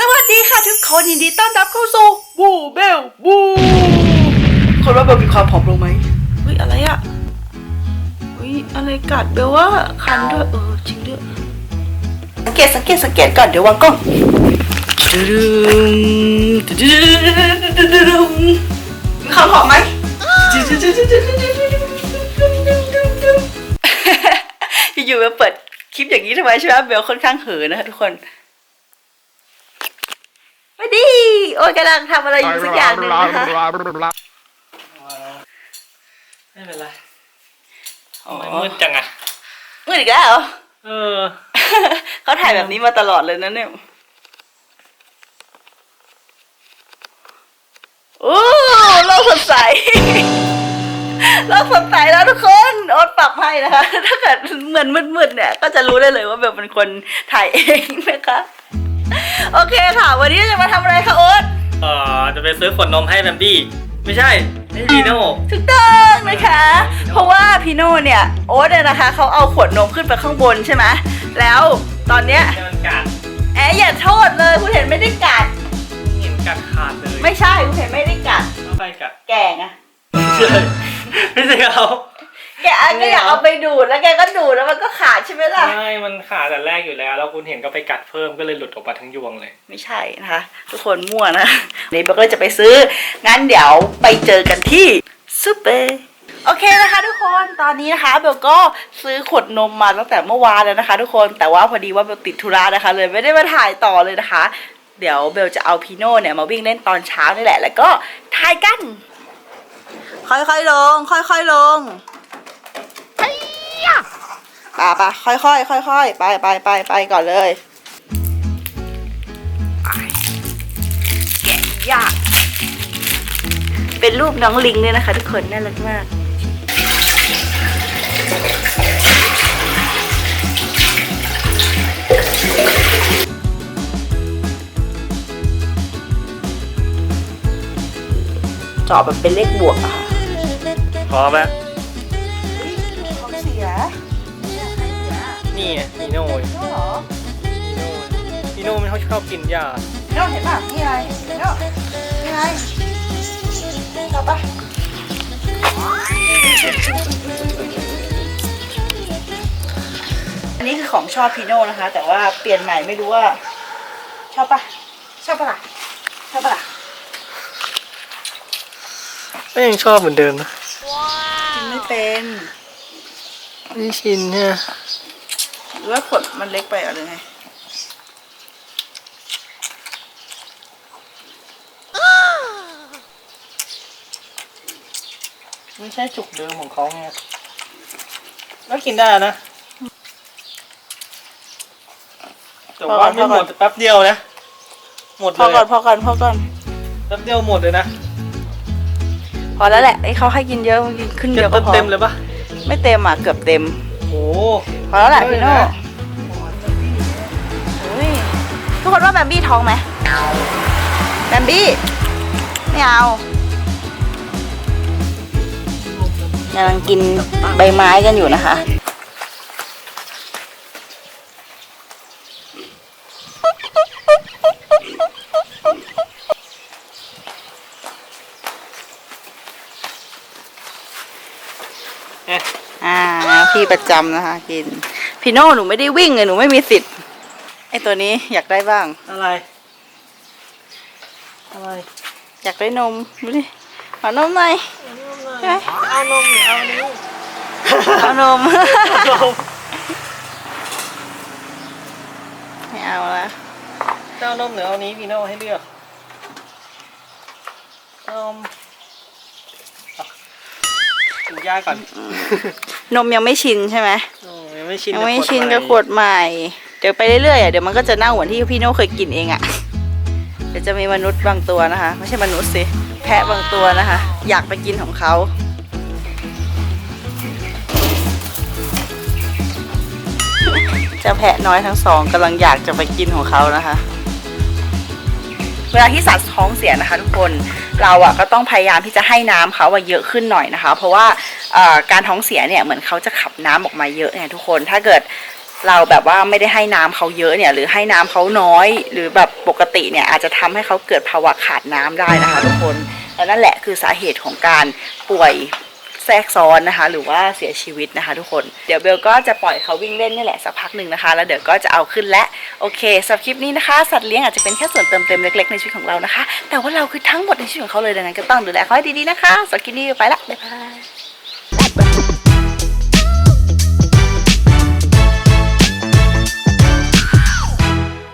สวัสดีค่ะทุกคนยินดีต้อนรับเข้าสู่บูเบลบูคนว่าเบลมีความผอมลงไหมเฮ้ยอะไรอะเฮ้ยอะไรกัดเบลว่าคันด้วยเออจริงด้วยสังเกตสังเกตสังเกตก่อนเดี๋ยววางกล้องดึงดึงดึงดึงดึงมีความผอมไหมอยู่ๆมาเปิดคลิปอย่างนี้ทำไมใช่ไหมเบลค่อนข้างเห่อะนะคะทุกคน สวัสดี โอ้ยกำลังทำอะไรอยู่สักอย่างหนึ่งนะคะไม่เป็นไรทำไมมืดจังอะมืดอีกแล้วเหรอเออเขาถ่ายแบบนี้มาตลอดเลยนะเนี่ยโอ้โลกสดใสโลกสดใสแล้วทุกคนโอ๊ตปรับให้นะคะ ถ้าเกิดเหมือนมืดๆเนี่ย ก็จะรู้ได้เลยว่าแบบเป็นคนถ่ายเองนะคะ โอเคค่ะ วันนี้จะมาทำอะไรคะโอ๊ตเออจะไปซื้อขวดนมให้แบมบี้ ไม่ใช่ให้ดีโน่ ถูกต้องนะคะ เพราะว่าพี่โน่เนี่ยโอ๊ตเนี่ยนะคะเขาเอาขวดนมขึ้นไปข้างบนใช่ไหมแล้วตอนเนี้ยให้มันกัดแออย่าโทษเลยคุณเห็นไม่ได้กัด เห็นกัดขาดเลยไม่ใช่คุณเห็นไม่ได้กัด เอาไปกัดแกงอะ ไม่ใช่ไม่ใช่เขา แกก็อยากเอาไปดูดแล้วแกก็ดูดแล้วมันก็ขาดใช่ไหมล่ะ ใช่ มันขาดแต่แรกอยู่แล้ว แล้วคุณเห็นก็ไปกัดเพิ่มก็เลยหลุดออกมาทั้งยวงเลย ไม่ใช่นะคะ ทุกคนมั่วนะเดี๋ยวเบลก็จะไปซื้อ งั้นเดี๋ยวไปเจอกันที่ซูเปอร์โอเคนะคะทุกคนตอนนี้นะคะเบลก็ซื้อขวดนมมาตั้งแต่เมื่อวานแล้วนะคะ ทุกคนแต่ว่าพอดีว่าเบลติดธุระนะคะ เลยไม่ได้มาถ่ายต่อเลยนะคะ เดี๋ยวเบลจะเอาพีโน่เนี่ยมาวิ่งเล่นตอนเช้านี่แหละ แล้วก็ถ่ายกัน ค่อยๆลง ค่อยๆลง ป่าป่าค่อยๆค่อยๆไปไปไปไปก่อนเลยไปแกะยาก เป็นรูปน้องลิงด้วยนะคะ ทุกคนน่ารักมากจอบแบบเป็นเลขบวกอะค่ะพร้อมแล้วท้องเสีย นี่ไงดีโน่โน่เหรอดีโน่มันเขาชอบกินหญ้าโน่เห็นป่ะนี่ไงโน่นี่ไงต่อปะอันนี้คือของชอบพีโน่นะคะ แต่ว่าเปลี่ยนใหม่ไม่รู้ว่า ชอบปะชอบปะล่ะชอบปะล่ะก็ยังชอบเหมือนเดิมนะกินไม่เป็นไม่ชินเนี่ยห รือว่าขวดมันเล็กไปหรือไงไม่ใช่จุกเดิมของเขาไงก็กินได้นะ แต่ว่าไม่หมดแป๊บเดียวนะ หมดพอเลยก่อนพอก่อนพอก่อน แป๊บเดียวหมดเลยนะพอแล้วแหละไอ้เขาให้กินเยอะมันกินขึ้นเดีเต็ยวมก็พอเต็มๆเลยปะไม่เต็มอะเกือบเต็ม โอ้พอแล้วแหละเยอะพี่โน่เลยนะเฮ้ยทุกคนว่าแบมบี้ท้องไหมแบมบี้ไม่เอากำลังกินใบไม้กันอยู่นะคะ เอ๊ะ อ่า พี่ประจำนะคะ กินพี่โน่หนูไม่ได้วิ่งเลยหนูไม่มีสิทธิ์ไอตัวนี้อยากได้บ้าง อะไร อะไร อยากได้นมดูดิขอนมหน่อยใช่ไหมเอานมหรือเอานิ้วเอานมนมไม่เอาละจะเอานมหรือเอานี้พี่โน่ให้เลือกนมอะกินยาก่อน นมยังไม่ชินใช่ไหมโอ้ยังไม่ชินยังไม่กับชินกับขใหม่วดใหม่ เดี๋ยวไปเรื่อยๆอะเดี๋ยวมันก็จะเน่าเหมือนที่พี่โน่เคยกินเองอะ เดี๋ยวจะมีมนุษย์บางตัวนะคะ ไม่ใช่มนุษย์สิ แพะบางตัวนะคะ อยากไปกินของเขาเจ้าแพะน้อยทั้งสองกำลังอยากจะไปกินของเขานะคะ เวลาที่สัตว์ท้องเสียนะคะ ทุกคนเราอะก็ต้องพยายามที่จะให้น้ำเขาอะเยอะขึ้นหน่อยนะคะ เพราะว่าเอ่อ การท้องเสียเนี่ยเหมือนเขาจะขับน้ำออกมาเยอะไงทุกคนถ้าเกิดเราแบบว่าไม่ได้ให้น้ำเขาเยอะเนี่ยหรือให้น้ำเขาน้อย หรือแบบปกติเนี่ยอาจจะทำให้เขาเกิดภาวะขาดน้ำได้นะคะทุกคนและนั่นแหละคือสาเหตุของการป่วยแทรกซ้อนนะคะ หรือว่าเสียชีวิตนะคะ ทุกคนเดี๋ยวเบลก็จะปล่อยเขาวิ่งเล่นนี่แหละสักพักหนึ่งนะคะ แล้วเดี๋ยวก็จะเอาขึ้นและโอเคสำหรับคลิปนี้นะคะ สัตว์เลี้ยงอาจจะเป็นแค่ส่วนเติมเต็มเล็กๆในชีวิตของเรานะคะ แต่ว่าเราคือทั้งหมดในชีวิตของเขาเลยดังนั้นก็ต้องดูแลเขาให้ดีๆนะคะสำหรับคลิปนี้ไปละบ๊ายบาย